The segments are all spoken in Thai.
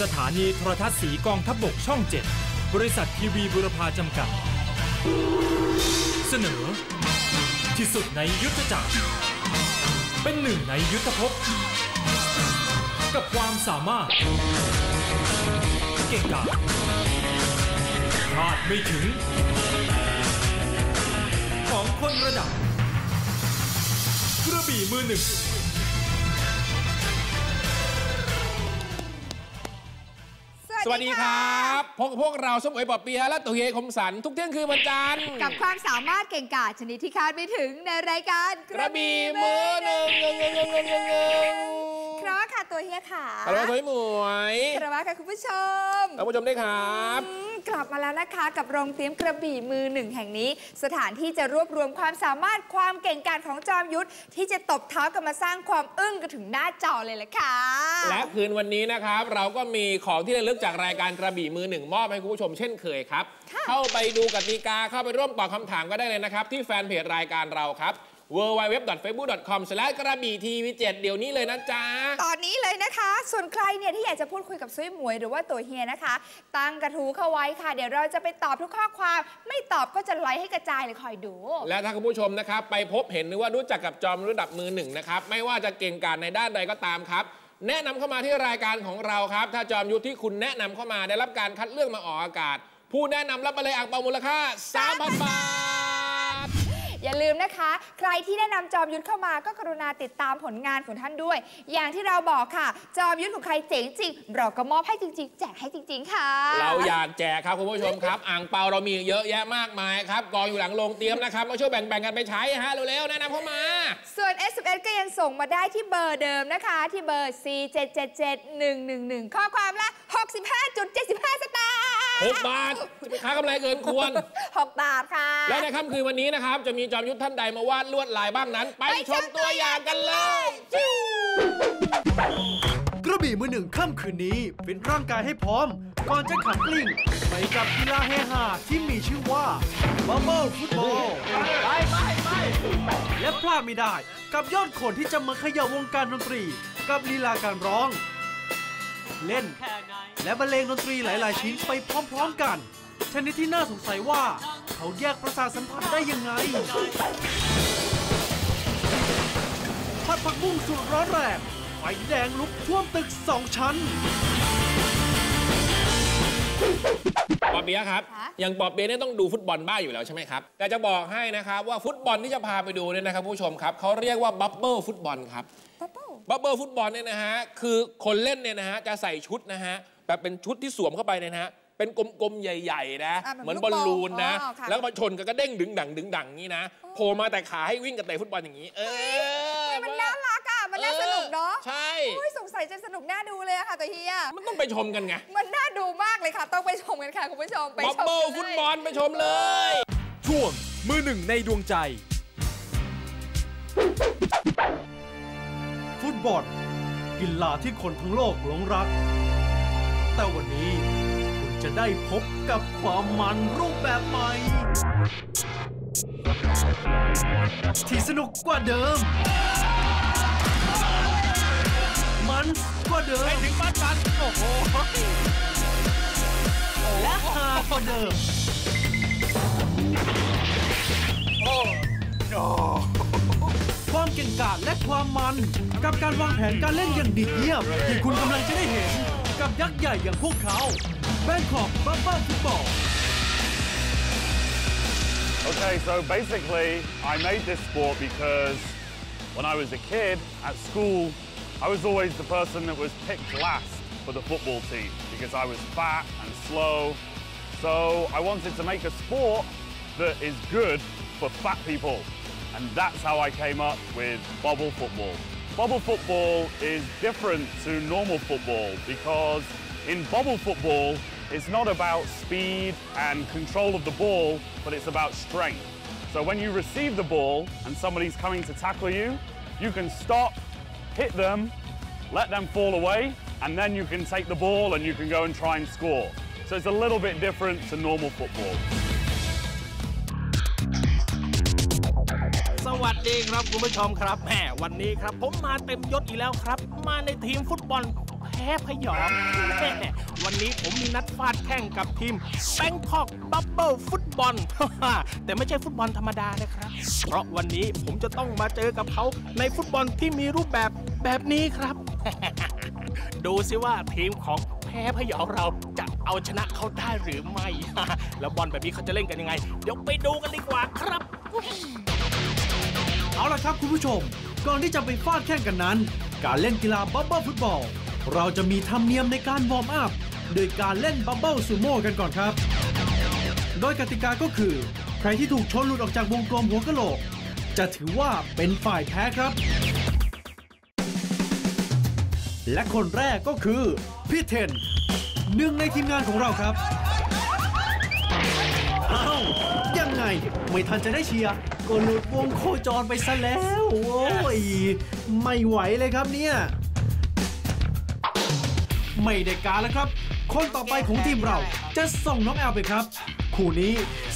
สถานีโทรทัศน์สีกองทัพบบกช่อง 7 บริษัททีวีบุรพาจำกัด เสนอ ที่สุดในยุทธจักร เป็นหนึ่งในยุทธภพ กับความสามารถ เก่งกาจคาดไม่ถึง ของคนระดับ กระบี่มือหนึ่ง สวัสดีครับพบกับพวกเราส้มโอยปอบเปียะและตัวเฮยคมสัน ทุกเที่ยงคืนวันจันทร์กับความสามารถเก่งกาจชนิดที่คาดไม่ถึงในรายการกระบี่มือหนึ่งเงงเงงเงงเงงเงงเงงครับค่ะตัวเฮียค่ะฮัลโหลสวยหมวยครับค่ะคุณผู้ชมท่านผู้ชมด้วยครับอืม กลับมาแล้วนะคะ กับโรงเตรียมกระบี่มือหนึ่งแห่งนี้ สถานที่จะรวบรวมความสามารถความเก่งกาจของจอมยุทธที่จะตบเท้ากันมาสร้างความอึ้งกันถึงหน้าจอเลยละค่ะ และคืนวันนี้นะครับ เราก็มีของที่ระลึกจากรายการกระบี่มือหนึ่งมอบให้คุณผู้ชมเช่นเคยครับค่ะเข้าไปดูกติกาเข้าไปร่วมตอบคำถามก็ได้เลยนะครับ ที่แฟนเพจรายการเราครับ w w w f a c e b o o k c o m กระบี่ทีวี7เดี๋ยวนี้เลยนะจ๊ะ ตอนนี้เลยนะคะ ส่วนใครเนี่ยที่อยากจะพูดคุยกับซุยหมวยหรือว่าตัวเฮียนะคะ ตั้งกระทู้เข้าไว้ค่ะ เดี๋ยวเราจะไปตอบทุกข้อความ ไม่ตอบก็จะไลค์ให้กระจายเลยคอยดู และถ้าคุณผู้ชมนะครับ ไปพบเห็นหรือว่ารู้จักกับจอมระดับมือหนึ่งนะครับ ไม่ว่าจะเก่งกาจในด้านใดก็ตามครับแนะนำเข้ามาที่รายการของเราครับ ถ้าจอมยุทธที่คุณแนะนำเข้ามาได้รับการคัดเลือกมาออกอากาศ ผู้แนะนำรับไปเลยอ่างเปามูลค่า3,000บาทอย่า ลืมนะคะ ใครที่แนะนำจอมยุทธเข้ามาก็กรุณาติดตามผลงานของท่านด้วย อย่างที่เราบอกค่ะ จอมยุทธของใครเจ๋งจริงเราก็มอบให้จริง ๆ แจกให้จริง ๆ ค่ะ เราอยากแจกครับคุณผู้ชมครับอ่างเปาเรามีเยอะแยะมากมายครับกองอยู่หลังโรงเตรียมนะครับมาช่วยแบ่งๆกันไปใช้ฮะเร็วๆแนะนำเข้ามา ส่วน SMS ก็ยังส่งมาได้ที่เบอร์เดิมนะคะ ที่เบอร์ 4 7 7 7 1 1 1 ข้อความละ65.75 สตางค์ 6บาทจะไปค้ากำไรเกินควร 6 บาทค่ะและในค่ำคืนวันนี้นะครับ จะมีจอมยุทธท่านใดมาวาดลวดลายบ้างนั้น ไปชมตัวอย่างกันเลย กระบี่มือหนึ่งค่ำคืนนี้เป็นร่างกายให้พร้อม ก่อนจะขับกลิ้งไปกับกีฬาเฮฮาที่มีชื่อว่าบัมเบิลฟุตบอลไปไปไปและพลาดไม่ได้กับยอดคนที่จะมาเขย่าวงการดนตรี กับลีลาการร้อง เล่น และบรรเลงดนตรีหลาย ๆ ชิ้นไปพร้อม ๆ กัน ชนิดที่น่าสงสัยว่า เขาแยกประสาทสัมผัสได้ยังไงพัดผักบุ้งสุดร้อนแรงไฟแดงลุกท่วมตึกสองชั้น ปอบเปียะครับคะอย่างปอบเปียะเนี่ยต้องดูฟุตบอลบ้างอยู่แล้วใช่ไหมครับ แต่จะบอกให้นะครับว่าฟุตบอลที่จะพาไปดูเนี่ยนะครับผู้ชมครับเขาเรียกว่าบับเบิลฟุตบอลครับปั๊บเปิ้ลบับเบิลฟุตบอลเนี่ยนะฮะคือคนเล่นเนี่ยนะฮะจะใส่ชุดนะฮะแบบเป็นชุดที่สวมเข้าไปเนี่ยนะฮะเป็นกลมๆ ใหญ่ๆ นะอะเหมือนเหมือนลูกบอลลูนนะบอลอ๋อค่ะแล้วก็มาชนกันก็เด้งดึงดังดึงดังนี้นะ โผล่มาแต่ขาให้วิ่งกับเตะฟุตบอลอย่างนี้ เออ มันน่ารักอะ มันน่าสนุกเนาะ ใช่โอ้ยสงสัยจะสนุกน่าดูเลยอะค่ะตัวเฮีย มันต้องไปชมกันไง มันน่า ดูมากเลยค่ะ ต้องไปชมกันค่ะ คุณผู้ชม ไปบับชมเบิลกันฟุตเลยบอลไปชมเลย ช่วงมือหนึ่งในดวงใจ ฟุตบอลกีฬาที่คนทั้งโลกหลงรัก แต่วันนี้คุณจะได้พบกับความมันรูปแบบใหม่ ที่สนุกกว่าเดิม มันกว่าเดิมถึงมันมันโอ้โห และฮากว่าเดิมความเก่งกาจและความมัน กับการวางแผนการเล่นอย่างดีเยี่ยมที่คุณกำลังจะได้เห็น กับยักษ์ใหญ่อย่างพวกเขาแบงคอกบัฟเฟิลฟุตบอล Okay, so basically, I made this sport because when I was a kid at school, I was always the person that was picked last for the football team because I was fat and slow. So I wanted to make a sport that is good for fat people. And that's how I came up with bubble football. Bubble football is different to normal football because in bubble football, it's not about speed and control of the ball, but it's about strength. So when you receive the ball and somebody's coming to tackle you, you can stop, hit them, let them fall away, and then you can take the ball and you can go and try and score. So it's a little bit different to normal football. สวัสดีครับคุณผู้ชมครับแหมวันนี้ครับ ผมมาเต็มยศอีกแล้วครับ มาในทีมฟุตบอลแพ้พยองแม่วันนี้ผมมีนัดฟาดแข่งกับทีมแบงคอกบับเบิลฟุตบอล แต่ไม่ใช่ฟุตบอลธรรมดานะครับ เพราะวันนี้ผมจะต้องมาเจอกับเขาในฟุตบอลที่มีรูปแบบแบบนี้ครับ ดูสิว่าทีมของแพ้พยองเราจะเอาชนะเขาได้หรือไม่ แล้วบอลแบบนี้เขาจะเล่นกันยังไง เดี๋ยวไปดูกันดีกว่าครับ เอาละครับคุณผู้ชม ก่อนที่จะไปฟาดแข่งกันนั้น การเล่นกีฬาบับเบิลฟุตบอล เราจะมีธรรมเนียมในการวอร์มอัพโดยการเล่นบับเบิลซูโม่กันก่อนครับ โดยกติกาก็คือ ใครที่ถูกชนหลุดออกจากวงกลมหัวกะโหลก จะถือว่าเป็นฝ่ายแพ้ครับ และคนแรกก็คือ พี่เทนหนึ่งในทีมงานของเราครับอ้าวยังไง ไม่ทันจะได้เชียร์ก็หลุดวงโคจรไปซะแล้ว โอ้ย ไม่ไหวเลยครับเนี่ย ไม่ได้การแล้วครับ คนต่อไปของทีมเราจะส่งน้องแอลไปครับ คู่นี้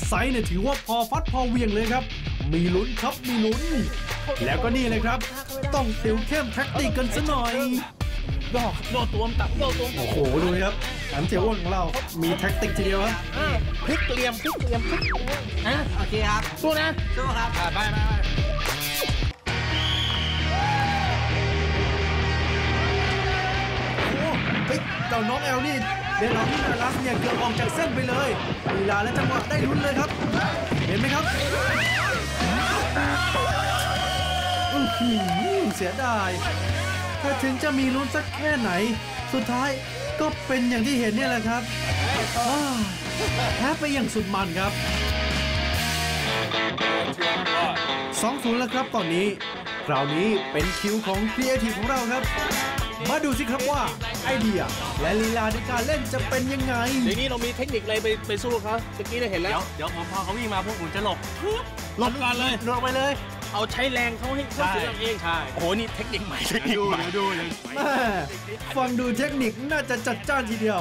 ไซส์เนี่ยถือว่าพอฟัดพอเวียงเลยครับ มีลุ้นครับมีลุ้น แล้วก็นี่เลยครับ ต้องติวเข้มแท็กติกกันซะหน่อย โยกโยกตัวมตับโยกตัวมตับโอ้โหดูครับอันเสียวอ้วนของเรามีแท็กติกทีเดียวครับอ่าพลิกเหลี่ยมพลิกเหลี่ยมพลิกเหลี่ยมอะโอเคครับสู้นะสู้ครับไปไปไปโอ้เฮ้ยเจ้าน้องแอลนี่เดนเราที่นารัสเนี่ยเกือบออกจากเส้นไปเลยลีลาและจังหวะได้ลุ้นเลยครับ เห็นไหมครับอื้อหือเสียดาย ถ้าถึงจะมีลุ้นสักแค่ไหน สุดท้ายก็เป็นอย่างที่เห็นเนี่ยแหละครับอ้าวแพ้ไปอย่างสุดมันครับ2-0แล้วครับตอนนี้ คราวนี้เป็นคิวของครีเอทีฟของเราครับ มาดูสิครับว่าไอเดียและลีลาในการเล่นจะเป็นยังไงอย่างนี้เรามีเทคนิคอะไรไปไปสู้เขาเมื่อกี้ได้เห็นแล้ว เดี๋ยวผมพอเขาวิ่งมาพวกผมจะหลบหลบก่อนเลยลงไปเลย เอาใช้แรงเขาให้เขาเสียเองใช่โอ้โหนี่เทคนิคใหม่เทคนิคดูใหม่เดี๋ยวดูเดี๋ยวแม่ฟังดูเทคนิคน่าจะจัดจ้านทีเดียว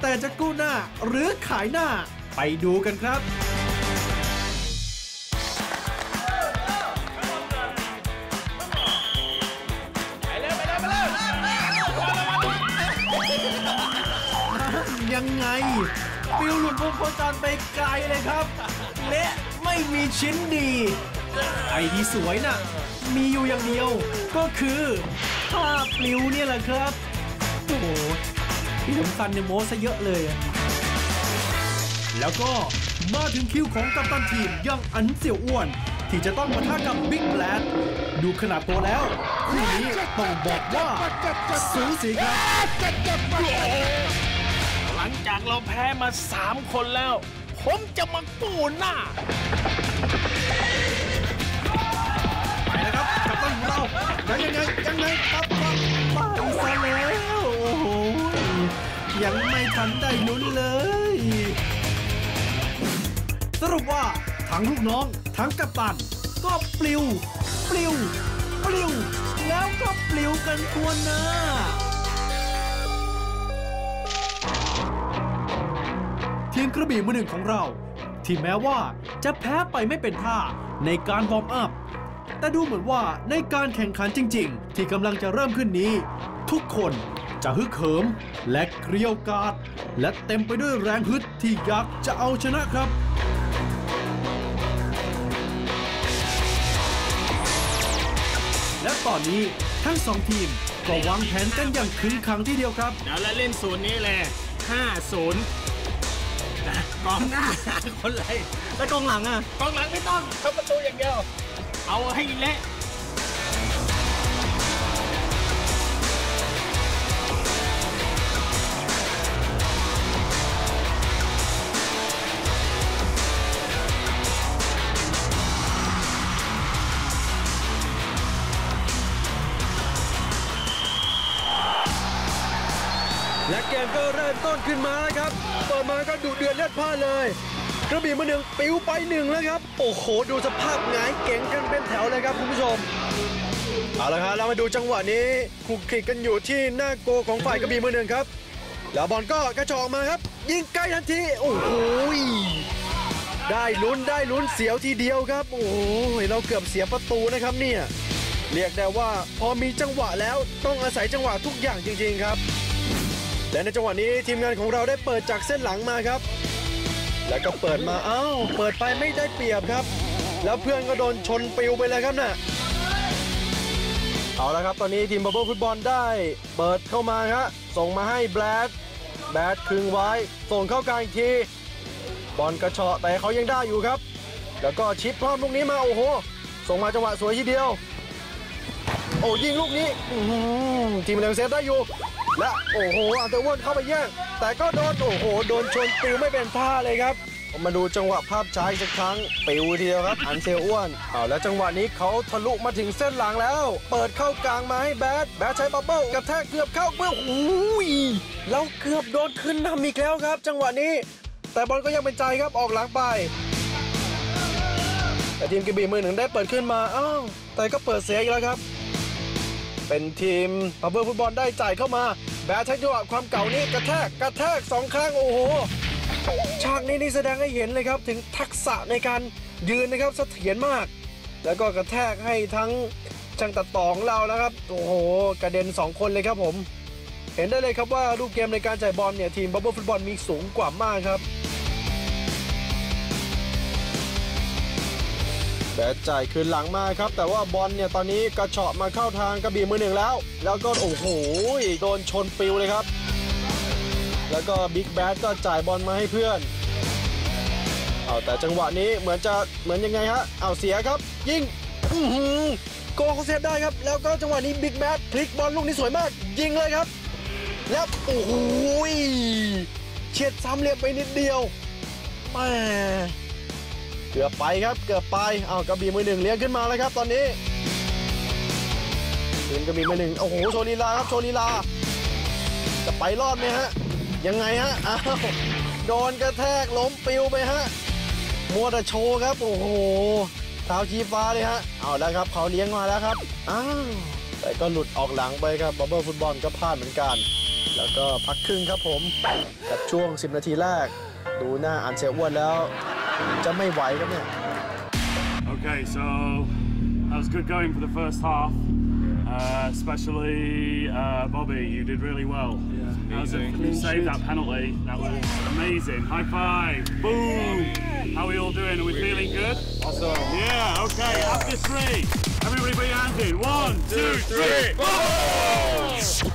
แต่จะกู้หน้าหรือขายหน้าไปดูกันครับยังไงปิวหลุดวงโคจรไปไกลเลยครับเละไม่มีชิ้นดี ไอที่สวยน่ะ มีอยู่อย่างเดียว ก็คือภาพลิวเนี่ยแหละครับ โอ้โหที่สำคัญเนี่ยโม้ซะเยอะเลย แล้วก็มาถึงคิวของกัปตันทีมอยังอันเสี่ยวอ้วน ที่จะต้องมาท่ากับบิ๊กแบลดดูขนาดตัวแล้วคู่นี้ต้องบอกว่าสูสีครับหลังจากเราแพ้มา 3 คนแล้ว ผมจะมากู้หน้า ตังยังยังไงยังไงปั๊บปั๊บไปซะแล้วโอ้โหยังไม่ทันได้ลุ้นเลย สรุปว่าทั้งลูกน้องทั้งกัปตันก็ปลิว ปลิว ปลิว แล้วก็ปลิวกันทัวหน้าทีมกระบี่มือหนึ่งของเรา ที่แม้ว่าจะแพ้ไปไม่เป็นท่าในการวอร์มอัพ แต่ดูเหมือนว่าในการแข่งขันจริง ๆ ที่กำลังจะเริ่มขึ้นนี้ ทุกคนจะฮึกเหิมและเกรียวกราดและเต็มไปด้วยแรงฮึดที่อยากจะเอาชนะครับและตอนนี้ทั้งสองทีมก็วางแผนกันอย่างขึงขังทีเดียวครับ เดี๋ยวเราเล่นศูนย์นี้เลย5ศูนย์นะกองหน้าคนไรแล้วกองหลังอะกองหลังไม่ต้องเข้าประตูอย่างเดียว เอาให้เละและเกมก็เริ่มต้นขึ้นมาครับ เปิดมาก็ดุเดือดเลือดพ่านเลย ระบี่มือหนึ่งปิวไปหนึ่งแล้วครับ โอ้โห ดูสภาพหงายเก่งกันเป็นแถวเลยครับคุณผู้ชม เอาละครับเรามาดูจังหวะนี้คลุกคลิกกันอยู่ที่หน้าโกของฝ่ายกระบี่มือหนึ่งครับ แล้วบอลก็กระจอกมาครับ ยิงใกล้ทันที โอ้โห ได้ลุ้นได้ลุ้นเสียวทีเดียวครับ โอ้ยเราเกือบเสียประตูนะครับเนี่ย เรียกได้ว่าพอมีจังหวะแล้วต้องอาศัยจังหวะทุกอย่างจริง ๆครับ และในจังหวะนี้ทีมงานของเราได้เปิดจากเส้นหลังมาครับ แล้วก็เปิดมาเอ้าเปิดไปไม่ได้เปรียบครับ แล้วเพื่อนก็โดนชนปิวไปเลยครับน่ะเอาละครับตอนนี้ทีมบับเบิ้ลฟุตบอลได้ เปิดเข้ามาครับส่งมาให้แบดแบดคึงไว้ ส่งเข้ากลางอีกที บอลกระเฉาะแต่เขายังได้อยู่ครับ แล้วก็ชิปพร้อมลูกนี้มาโอ้โห ส่งมาจังหวะสวยทีเดียว โอ้ยิงลูกนี้ทีมเร็วเซฟได้อยู่ และโอ้โหอันเตอร์วิร์นเข้าไปแย่งแต่ก็โดนโอ้โหโดนชนปิวไม่เป็นท่าเลยครับ มาดูจังหวะภาพช้าอีกสักครั้งปิวทีเดียวครับ อันเซลอ้วนเอาแล้วจังหวะนี้เขาทะลุมาถึงเส้นหลังแล้ว เปิดเข้ากลางมาให้แบดแบดใช้บับเบิ้ลกระแทกเกือบเข้าเบื้อโอ้ยแล้วเกือบโดนขึ้นนำอีกแล้วครับ จังหวะนี้ แต่บอลก็ยังเป็นใจครับออกหลังไปแต่ทีมกระบี่มือหนึ่งได้เปิดขึ้นมาอ้าวแต่ก็เปิดเสียอีกแล้วครับ เป็นทีมพับเบิลฟุตบอลได้จ่ายเข้ามา แบดใช้จังหวะความเก่านี้กระแทกกระแทกสองครั้งโอ้โหฉากนี้นี่แสดงให้เห็นเลยครับ ถึงทักษะในการยืนนะครับเสถียรมาก แล้วก็กระแทกให้ทั้งช่างตัดต่อของเรานะครับ โอ้โห กระเด็น 2 คนเลยครับผม เห็นได้เลยครับว่ารูปเกมในการจ่ายบอลเนี่ยทีมบับเบิลฟุตบอลมีสูงกว่ามากครับ แบดจ่ายคืนหลังมาครับ แต่ว่าบอลเนี่ยตอนนี้กระเฉาะมาเข้าทางกระบี่มือหนึ่งแล้ว แล้วก็โอ้โหโดนชนปิวเลยครับ แล้วก็บิ๊กแบดก็จ่ายบอลมาให้เพื่อนเอาแต่จังหวะนี้เหมือนจะเหมือนยังไงฮะเอาเสียครับ ยิงอื้อหือโกเขาเซฟได้ครับ แล้วก็จังหวะนี้บิ๊กแบดพลิกบอลลูกนี้สวยมาก ยิงเลยครับ แล้วโอ้โหเฉียดซ้ำเหลี่ยมไปนิดเดียวแหม เกือบไปครับเกือบไปเอากระบี่มือหนึ่งเลี้ยงขึ้นมาแล้วครับ ตอนนี้ทีมกระบี่มือหนึ่งโอ้โหโชลีลาครับโชลีลา จะไปรอดไหมฮะ ยังไงฮะอ้าวโดนกระแทกล้มปิวไปฮะมัวแต่โชว์ครับ โอ้โหเท้าชี้ฟ้าเลยฮะเอาแล้วครับเขาเลี้ยงมาแล้วครับอ้าวแต่ก็หลุดออกหลังไปครับบับเบิลฟุตบอลก็พลาดเหมือนกัน แล้วก็พักครึ่งครับผมกับช่วง 10 นาทีแรก ดูหน้าอันเซอ้วนแล้ว จะไม่ไหวครับเนี่ย Okay, so that was good going for the first half. Uh, especially uh, Bobby, you did really well. Yeah, amazing. You saved that penalty. That was amazing. High five. Boom. How are we all doing? Are we feeling good? Awesome. Yeah. Okay. After three, everybody put your hands in. One, two, three.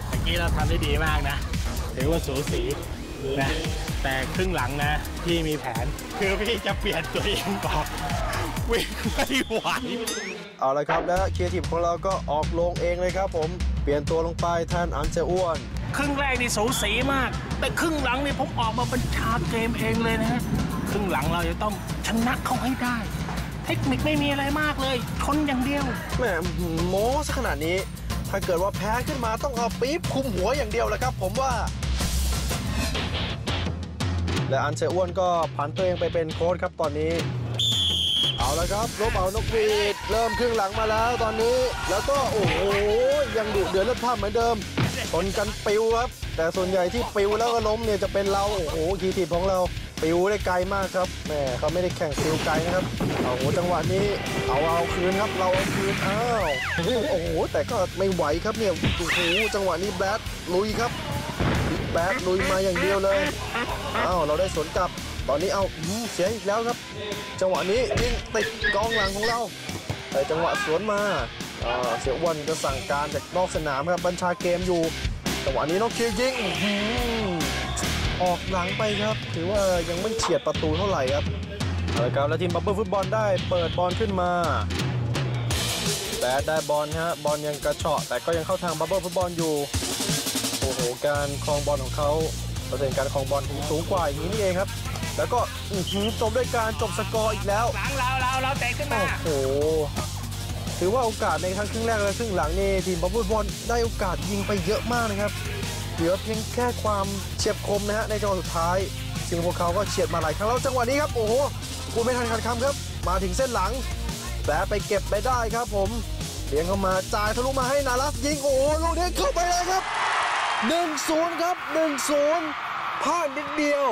เมื่อกี้เราทำได้ดีมากนะ ถือว่าสูสี นะแต่ครึ่งหลังนะพี่มีแผน คือพี่จะเปลี่ยนตัวเองก่อนวิ่งไม่ไหวเอาละครับแล้วครีเอทีฟของเราก็ออกลงเองเลยครับผมเปลี่ยนตัวลงไปแทนอันเจอ้วนครึ่งแรกนี่สูสีมาก แต่ครึ่งหลังนี่ผมออกมาเป็นชาเกมเองเลยนะฮะครึ่งหลังเราจะต้องชนะเขาให้ได้ เทคนิคไม่มีอะไรมากเลยชนอย่างเดียวแหมอื้อหือโม้ซะขนาดนี้ ถ้าเกิดว่าแพ้ขึ้นมาต้องเอาปี๊บคุมหัวอย่างเดียวแหละครับ ผมว่า และอันเจอ้วนก็ผันตัวเองไปเป็นโค้ชครับตอนนี้ เอาละครับลบเอานกหวีดเริ่มครึ่งหลังมาแล้วตอนนี้ แล้วก็โอ้โหยังดุเดือดเลือดพล่านเหมือนเดิมชนกันปิวครับ แต่ส่วนใหญ่ที่ปิวแล้วก็ล้มเนี่ยจะเป็นเราโอ้โหคีทีของเราปิวได้ไกลมากครับแหมเขาไม่ได้แข่งปิวไกลนะครับเอาโหจังหวะนี้เอาเอาคืนครับเราเอาคืนอ้าวโอ้โหแต่ก็ไม่ไหวครับเนี่ยโอ้โหจังหวะนี้แบดลุยครับ แบดลุยมาอย่างเดียวเลยอ้าวเราได้สวนกลับ ตอนนี้เอาเสียอีกแล้วครับ จังหวะนี้ยิงติดกองหลังของเราแต่จังหวะสวนมาเสียอ้วันจะสั่งการจากนอกสนามครับบัญชาเกมอยู่ จังหวะนี้น้องคิวยิงออกหลังไปครับ ถือว่ายังไม่เฉียดประตูเท่าไหร่ครับเอาละครับแล้วทีมบับเบิ้ลฟุตบอลได้เปิดบอลขึ้นมาแบดได้บอลฮะบอลยังกระเฉาะแต่ก็ยังเข้าทางบับเบิ้ลฟุตบอลอยู่ อ้โหการครองบอลของเขาเปอร์เซ็นต์การครองบอลสูงกว่าอย่างนี้นี่เองครับ แล้วก็อื้อหือจบด้วยการจบสกอร์อีกแล้ว หลังเราเราเราเตะขึ้นมา โอ้โห ถือว่าโอกาสในทั้งครึ่งแรกและครึ่งหลังนี่ทีมบับเบิ้ลบอลได้โอกาสยิงไปเยอะมากนะครับ เหลือเพียงแค่ความเฉียบคมนะฮะในจังหวะสุดท้ายซึ่งพวกเขาก็เฉียดมาหลายครั้งแล้วจังหวะนี้ครับ โอ้โหกูไม่ทันขัดคำครับ มาถึงเส้นหลังแต่ไปเก็บไปได้ครับผมเลี้ยงเข้ามาจ่ายทะลุมาให้นารัสยิงโอ้โหลูกนี้เข้าไปเลยครับ 1-0 ครับ 1-0พลาดนิดเดียว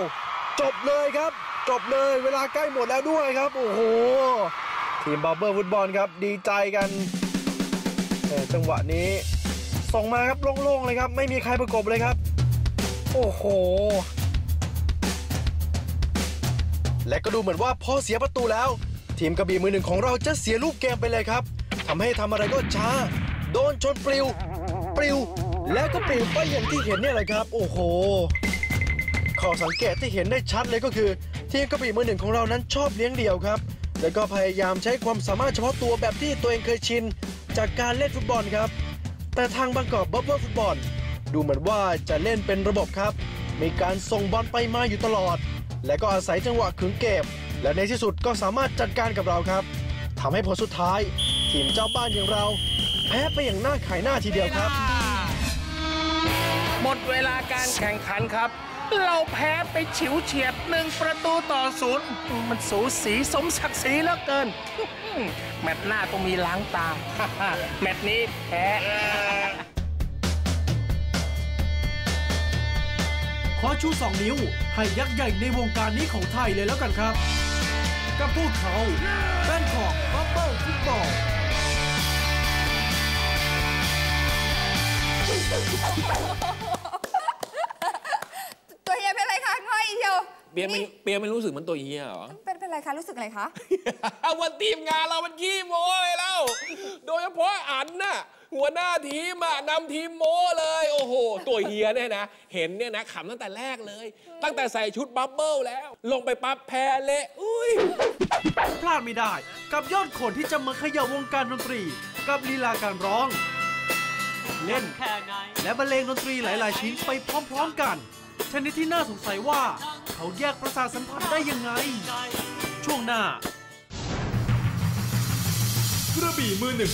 จบเลยครับ จบเลยเวลาใกล้หมดแล้วด้วยครับ โอ้โห ทีมบับเบิลฟุตบอลครับ ดีใจกันแต่จังหวะนี้ ส่งมาครับโล่งๆเลยครับ ไม่มีใครประกบเลยครับโโอ้โห และก็ดูเหมือนว่าพอเสียประตูแล้ว ทีมกระบี่มือหนึ่งของเราจะเสียลูกเกมไปเลยครับทำให้ทำอะไรก็ช้า โดนชนปลิว ปลิว แล้วก็ปลิวไปอย่างที่เห็นเนี่ยแหละครับ โอ้โหข้อสังเกตที่เห็นได้ชัดเลยก็คือ ทีมกระบี่มือหนึ่งของเรานั้นชอบเลี้ยงเดี่ยวครับ แล้วก็พยายามใช้ความสามารถเฉพาะตัวแบบที่ตัวเองเคยชิน จากการเล่นฟุตบอลครับ แต่ทางบางกอกบับเบิ้ลฟุตบอล ดูเหมือนว่าจะเล่นเป็นระบบครับ มีการส่งบอลไปมาอยู่ตลอด และก็อาศัยจังหวะขึงเกมและในที่สุดก็สามารถจัดการกับเราครับทำให้ผลสุดท้าย ทีมเจ้าบ้านอย่างเรา แพ้ไปอย่างน่าขายหน้าทีเดียวครับ หมดเวลาการแข่งขันครับ เราแพ้ไปฉิวเฉียดหนึ่งประตูต่อศูนย์มันสูสีสมศักดิ์ศรีเหลือเกิน แมตช์หน้าต้องมีล้างตา แมตช์นี้แพ้ขอชู 2 นิ้ว ให้ยักษ์ใหญ่ในวงการนี้ของไทยเลยแล้วกันครับ กับพวกเขาแบงคอกบับเบิ้ลฟุตบอล ตัวเฮียเป็นไรคะง่อยเชียว เปียไม่นี่เปียไม่รู้สึกเหมันตัวเฮียเหรอ เป็นเป็นไรคะ รู้สึกอะไรคะวันทีมงานเรามันขี้โม้เลยแล้ว โดยเฉพาะอันน่ะหัวหน้าทีมอะนำทีมโม้เลย โอ้โห ตัวเฮียเนี่ยนะ เห็นเนี่ยนะขำตั้งแต่แรกเลย ตั้งแต่ใส่ชุดบับเบิ้ลแล้ว ลงไปปั๊บแพ้เละอุ้ยพลาดไม่ได้ กับยอดคนที่จะมาเขย่าวงการดนตรี กับลีลาการร้อง เล่นและบรรเลงดนตรีหลาย ๆ ชิ้นไปพร้อม ๆ กัน ชนิดที่น่าสงสัยว่า เขาแยกประสาทสัมผัสได้ยังไง ช่วงหน้ากระบี่มือหนึ่ง